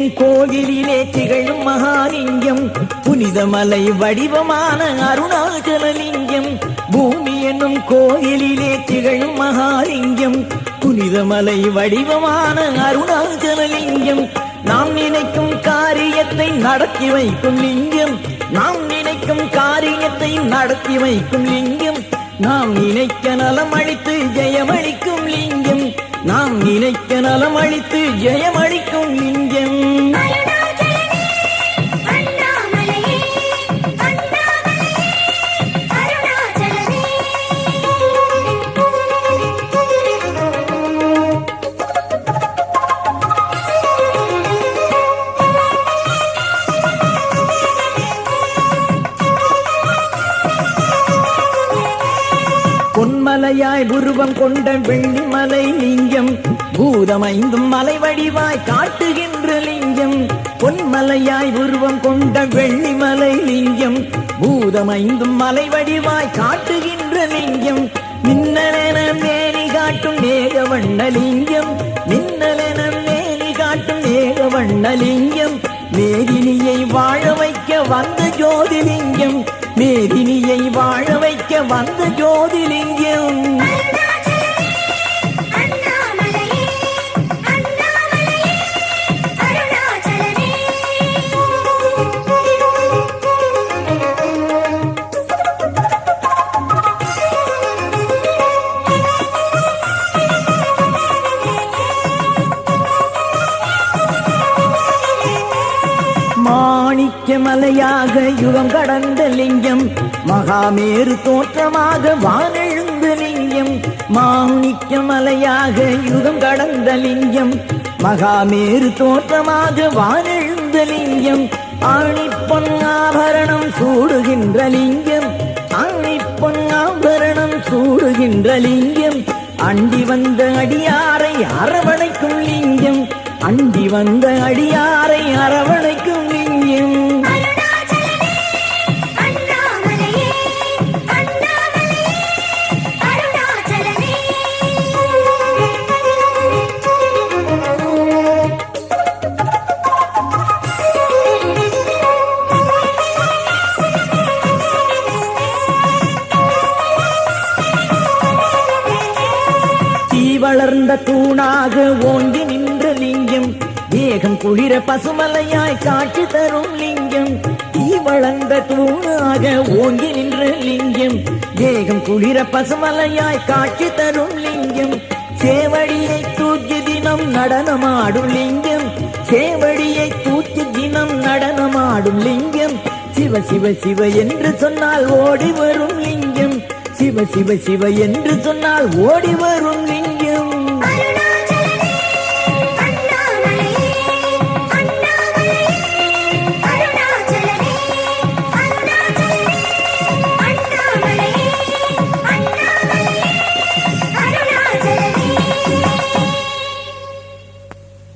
உன் கோயிலிலே திகழும் மகாலிங்கம் புனிதமலை வடிவமான அருணாச்சலலிங்கம். பூமி என்னும் கோயிலிலே திகழும் மகாலிங்கம் புனிதமலை வடிவமான அருணாச்சலலிங்கம். நாம் நினைக்கும் காரியத்தை நடத்தி வைக்கும் லிங்கம் நாம் நினைக்கும் காரியத்தை நடத்தி வைக்கும் லிங்கம். நாம் நினைக்க நலம் அளித்து ஜெயமளிக்கும் லிங்கம் நாம் நினைக்க நலம் அளித்து ஜெயமளிக்கும் லிங்கம். மலையாய் உருவம் கொண்ட வெள்ளி மலை லிங்கம். பூதமைந்தும் மலை வடிவாய் காட்டுகின்ற லிங்கம். பொன்மலையாய் உருவம் கொண்ட வெள்ளி மலை லிங்கம். பூதமைந்தும் மலை வடிவாய் காட்டுகின்ற லிங்கம். மின்னலென மேனி காட்டும் மேகவண்ண லிங்கம். மின்னலென மேனி காட்டும் மேகவண்ண லிங்கம். மேதினியை வாழ வைக்க வந்த ஜோதிலிங்கம். மேதினியை வாழ வைக்க வந்த ஜோதிலிங்கம் மாணிக்க மலையாக யுகம் கடந்த லிங்கம். மகாமேரு தோற்றமாக வானெழுந்த லிங்கம் மாணிக்க மலையாக யுகம் கடந்த லிங்கம். மகாமேரு தோற்றமாக வானெழுந்த லிங்கம் ஆணிப்பொன் ஆபரணம் சூடுகின்ற லிங்கம். ஆணிப்பொன் ஆபரணம் சூடுகின்ற லிங்கம். அண்டி வந்த அடியாரை அரவணைக்கும் லிங்கம். அண்டி வந்த அடியாரை அரவணைக்கும் தீ வளர்ந்த தூணாக ஓங்கி நின்ற லிங்கம். தேகம் குளிர பசுமலையாய் காட்சி தரும் லிங்கம். தீ வளர்ந்த தூணாக ஓங்கி நின்ற லிங்கம். தேகம் குளிர பசுமலையாய் காட்சி தரும் லிங்கம். சேவடியை தூக்கி தினம் நடனமாடும் லிங்கம். சேவடியை தூக்கி தினம் நடனமாடும் லிங்கம். சிவ சிவ சிவ என்று சொன்னால் ஓடி வரும் லிங்கம். சிவ சிவ சிவ என்று சொன்னால் ஓடி வரும் லிங்கம்.